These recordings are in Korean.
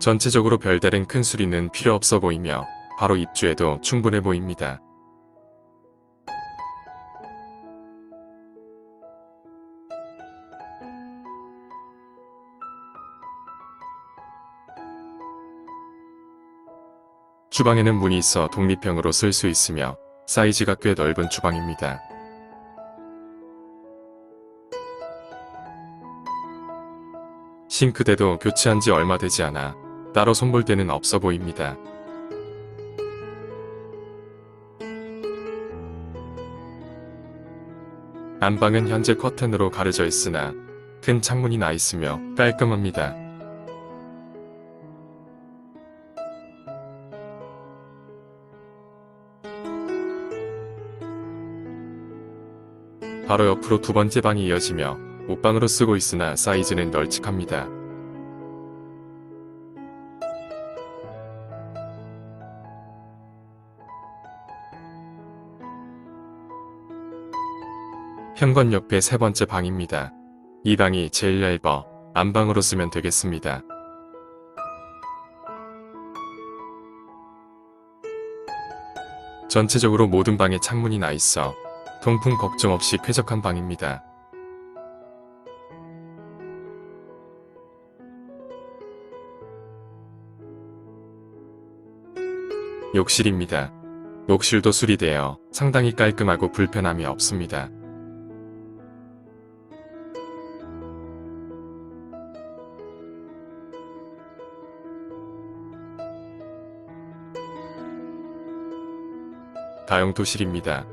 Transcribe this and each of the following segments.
전체적으로 별다른 큰 수리는 필요 없어 보이며 바로 입주해도 충분해 보입니다. 주방에는 문이 있어 독립형으로 쓸 수 있으며 사이즈가 꽤 넓은 주방입니다. 싱크대도 교체한 지 얼마 되지 않아 따로 손볼 데는 없어 보입니다. 안방은 현재 커튼으로 가려져 있으나 큰 창문이 나 있으며 깔끔합니다. 바로 옆으로 두 번째 방이 이어지며 옷방으로 쓰고 있으나 사이즈는 널찍합니다. 현관 옆에 세 번째 방입니다. 이 방이 제일 얇아 안방으로 쓰면 되겠습니다. 전체적으로 모든 방에 창문이 나 있어 통풍 걱정 없이 쾌적한 방입니다. 욕실입니다. 욕실도 수리되어 상당히 깔끔하고 불편함이 없습니다. 다용도실입니다.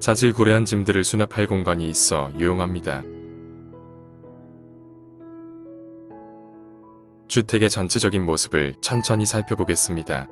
자질구레한 짐들을 수납할 공간이 있어 유용합니다. 주택의 전체적인 모습을 천천히 살펴보겠습니다.